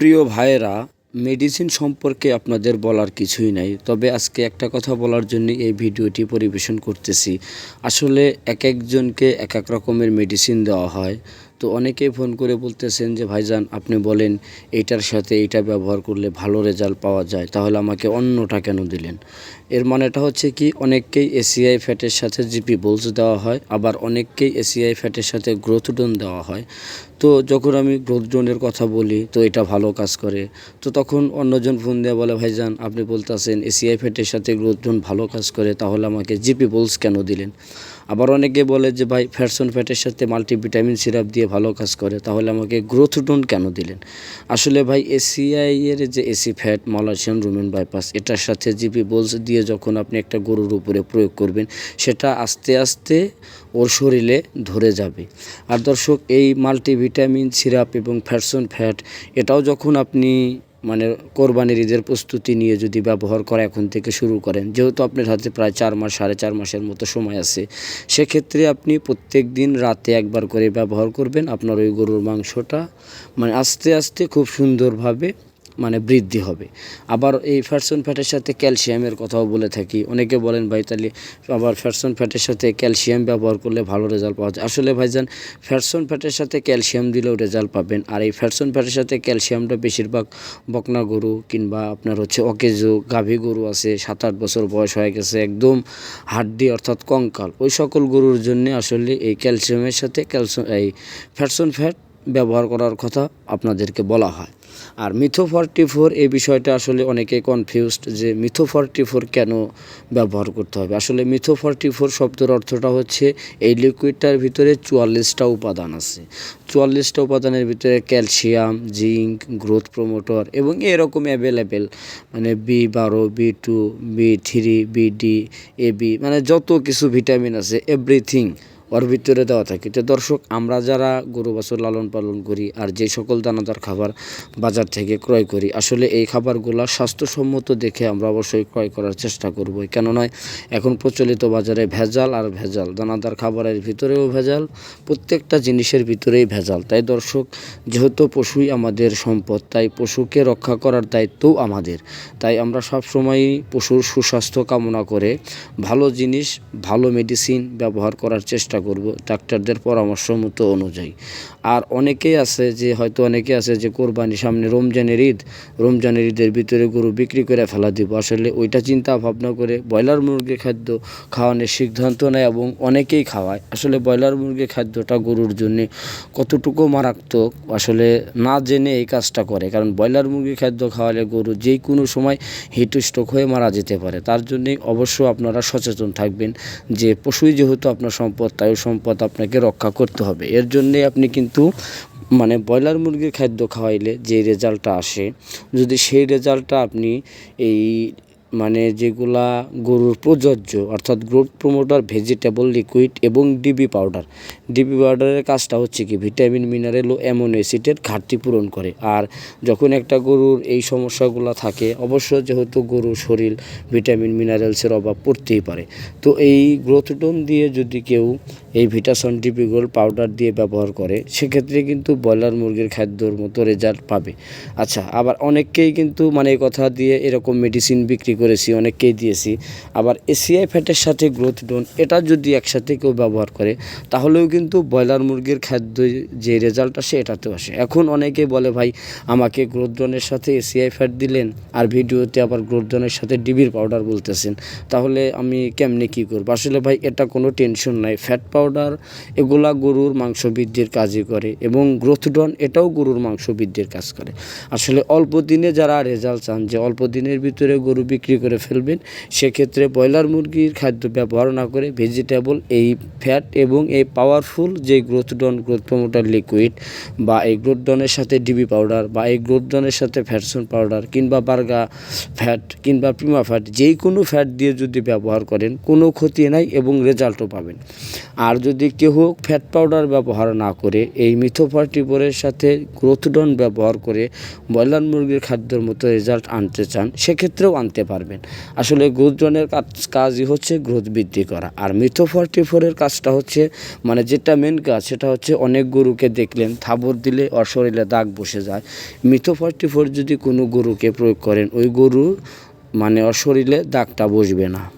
প্রিয় ভাইয়েরা মেডিসিন সম্পর্কে আপনাদের বলার কিছুই নাই। তবে আজকে একটা কথা বলার জন্য এই ভিডিওটি পরিবেশন করতেছি। আসলে এক একজনকে এক এক রকমের মেডিসিন দেওয়া হয়। তো অনেকেই ফোন করে বলতেছেন যে, ভাইজান, আপনি বলেন এইটার সাথে এইটা ব্যবহার করলে ভালো রেজাল্ট পাওয়া যায়। তাহলে আমাকে অন্যটা কেন দিলেন? এর মানেটা হচ্ছে কি, অনেককেই এসিআই ফ্যাটের সাথে জিপি বোলস দেওয়া হয়। আবার অনেককেই এসিআই ফ্যাটের সাথে গ্রোথ ডোন দেওয়া হয়। তো যখন আমি গ্রোথ ডোনের কথা বলি, তো এটা ভালো কাজ করে। তো তখন অন্যজন ফোন দিয়ে বলে ভাইজান আপনি বলতেছেন এসিআই ফ্যাটের সাথে গ্রোথ ডোন ভালো কাজ করে, তাহলে আমাকে জিপি বোলস কেন দিলেন? আবার অনেকে বলে যে, ভাই, ফ্যাটসন ফ্যাটের সাথে মাল্টিভিটামিন সিরাপ দিয়ে ভালো কাজ করে, তাহলে আমাকে গ্রোথ ডোন কেন দিলেন? আসলে ভাই, এসিআই এর যে AC fat, Malaysian rumen bypass, এটার সাথে জিপি বোলস দিয়ে যখন আপনি একটা গরুর উপরে প্রয়োগ করবেন, সেটা আস্তে আস্তে ওর শরীরে ধরে যাবে। আর দর্শক, এই মাল্টিভিটামিন সিরাপ এবং ফ্যাটসন ফ্যাট, এটাও যখন আপনি মানে কোরবানির ঈদের প্রস্তুতি নিয়ে যদি ব্যবহার করা এখন থেকে শুরু করেন, যেহেতু আপনার হাতে প্রায় চার মাস, সাড়ে চার মাসের মতো সময় আছে, সেক্ষেত্রে আপনি প্রত্যেক দিন রাতে একবার করে ব্যবহার করবেন আপনার ওই গরুর মাংসটা। মানে আস্তে আস্তে খুব সুন্দরভাবে মানে বৃদ্ধি হবে। আবার এই ফ্যাটসন ফ্যাটের সাথে ক্যালসিয়ামের কথাও বলে থাকি। অনেকে বলেন, ভাই, তাহলে আবার ফ্যাটসন ফ্যাটের সাথে ক্যালসিয়াম ব্যবহার করলে ভালো রেজাল্ট পাওয়া যায়। আসলে, ভাইজান ফ্যাটসন ফ্যাটের সাথে ক্যালসিয়াম দিলেও রেজাল্ট পাবেন। আর এই ফ্যাটসন ফ্যাটের সাথে ক্যালসিয়ামটা বেশিরভাগ বকনা গরু কিংবা আপনার হচ্ছে অকেজো, গাভী গরু আছে সাত আট বছর বয়স হয়ে গেছে, একদম হাড্ডি অর্থাৎ কঙ্কাল। ওই সকল গরুর জন্য আসলে এই ক্যালসিয়ামের সাথে ক্যালসিয়াম এই ফ্যাটসন ফ্যাট ব্যবহার করার কথা আপনাদেরকে বলা হয়। আর মিথো ফর্টি ফোর এই বিষয়টা আসলে অনেকে কনফিউজড যে মিথো ফর্টি ফোর কেন ব্যবহার করতে হবে? আসলে মিথো ফর্টি ফোর শব্দের অর্থটা হচ্ছে এই লিকুইডটার ভিতরে চুয়াল্লিশটা উপাদান আছে। চুয়াল্লিশটা উপাদানের ভিতরে ক্যালসিয়াম, জিঙ্ক, গ্রোথ প্রমোটর এবং এরকম অ্যাভেলেবেল মানে বি বারো, B two, B three, B D, A B মানে যত কিছু ভিটামিন আছে, এভরিথিং ওর ভিতরে দেওয়া থাকে। তো দর্শক, আমরা যারা গরু, বাছুর লালন পালন করি আর যে সকল দানাদার খাবার বাজার থেকে ক্রয় করি, আসলে এই খাবারগুলো স্বাস্থ্যসম্মত দেখে আমরা অবশ্যই ক্রয় করার চেষ্টা করব। কেন নয়, এখন প্রচলিত বাজারে ভেজাল আর ভেজাল। দানাদার খাবারের ভিতরেও ভেজাল, প্রত্যেকটা জিনিসের ভিতরেই ভেজাল। তাই দর্শক, যেহেতু পশুই আমাদের সম্পদ, তাই পশুকে রক্ষা করার দায়িত্বও আমাদের। তাই আমরা সবসময়ই পশুর সুস্বাস্থ্য কামনা করে ভালো জিনিস, ভালো মেডিসিন ব্যবহার করার চেষ্টা করব, ডাক্তারদের পরামর্শ মতো অনুযায়ী। আর অনেকেই আছে যে, হয়তো অনেকে আছে যে কোরবানি সামনে রমজানের ঈদ, রমজানের ঈদের ভিতরে গরু বিক্রি করে ফেলা দিব। আসলে ওইটা চিন্তা ভাবনা করে ব্রয়লার মুরগির খাদ্য খাওয়ানোর সিদ্ধান্ত নেয় এবং অনেকেই খাওয়ায়। আসলে ব্রয়লার মুরগির খাদ্যটা গরুর জন্য কতটুকু মারাত্মক, আসলে না জেনে এই কাজটা করে। কারণ ব্রয়লার মুরগির খাদ্য খাওয়ালে গরু যে কোনো সময় হিট স্ট্রোক হয়ে মারা যেতে পারে। তার জন্যই অবশ্য আপনারা সচেতন থাকবেন যে, পশুই যেহেতু আপনার সম্পদ, তাই ওই সম্পদ আপনাকে রক্ষা করতে হবে। এর জন্যে আপনি কিন্তু মানে ব্রয়লার মুরগির খাদ্য খাওয়াইলে যে রেজাল্টটা আসে, যদি সেই রেজাল্টটা আপনি এই মানে যেগুলা গরুর প্রযোজ্য, অর্থাৎ গ্রোথ প্রমোটার, ভেজিটেবল, লিকুইড এবং ডিবি পাউডার ডিবি পাউডারের কাজটা হচ্ছে কি? ভিটামিন মিনারেল ও অ্যামোনো অ্যাসিডের ঘাটতি পূরণ করে। আর যখন একটা গরুর এই সমস্যাগুলো থাকে অবশ্য যেহেতু গরুর শরীর ভিটামিন মিনারেলসের অভাব পড়তেই পারে। তো এই গ্রোথডোন দিয়ে যদি কেউ এই ভিটাসন ডিবি গোল্ড পাউডার দিয়ে ব্যবহার করে, সেক্ষেত্রে কিন্তু ব্রয়লার মুরগির খাদ্যর মতো রেজাল্ট পাবে। আচ্ছা আবার অনেককেই কিন্তু মানে কথা দিয়ে এরকম মেডিসিন বিক্রি করেছি, অনেককেই দিয়েছি। আবার এসিআই ফ্যাটের সাথে গ্রোথ ডোন এটা যদি একসাথে কেউ ব্যবহার করে, তাহলেও কিন্তু ব্রয়লার মুরগির খাদ্য যে রেজাল্ট আসে, এটাতেও আসে। এখন অনেকে বলে, ভাই, আমাকে গ্রোথ ডোনের সাথে এসিআই ফ্যাট দিলেন, আর ভিডিওতে আবার গ্রোথ ডোনের সাথে ডিবির পাউডার বলতেছেন। তাহলে আমি কেমনে কি করব? আসলে ভাই, এটা কোনো টেনশন নাই। ফ্যাট পাউডার এগুলা গরুর মাংস বৃদ্ধির কাজই করে এবং গ্রোথডন এটাও গরুর মাংস বৃদ্ধির কাজ করে। আসলে অল্প দিনে যারা রেজাল্ট চান যে অল্প দিনের ভিতরে গরু বিক্রি করে ফেলবেন, সেক্ষেত্রে ব্রয়লার মুরগির খাদ্য ব্যবহার না করে ভেজিটেবল এই ফ্যাট এবং এই পাওয়ারফুল যে গ্রোথডন গ্রোথ প্রমোটার লিকুইড বা এই গ্রোথডনের সাথে ডিবি পাউডার বা এই গ্রোথ ডনের সাথে ফ্যাটসন পাউডার কিংবা বার্গা ফ্যাট কিংবা প্রিমা ফ্যাট যেই কোনো ফ্যাট দিয়ে যদি ব্যবহার করেন, কোনো ক্ষতি নাই এবং রেজাল্টও পাবেন। আর যদি কেউ ফ্যাট পাউডার ব্যবহার না করে, এই মিথোফার্টিফোরের সাথে গ্রোথডন ব্যবহার করে ব্রয়লার মুরগির খাদ্যের মতো রেজাল্ট আনতে চান, সেক্ষেত্রেও আনতে পারবেন। আসলে গ্রোথডনের কাজ, কাজই হচ্ছে গ্রোথ বৃদ্ধি করা। আর মিথোফার্টিফোরের কাজটা হচ্ছে মানে যেটা মেন কাজ, সেটা হচ্ছে অনেক গরুকে দেখলেন থাবর দিলে ওর শরীরে দাগ বসে যায়। মিথোফার্টিফোর যদি কোনো গরুকে প্রয়োগ করেন, ওই গরুর মানে ওর শরীরে দাগটা বসবে না।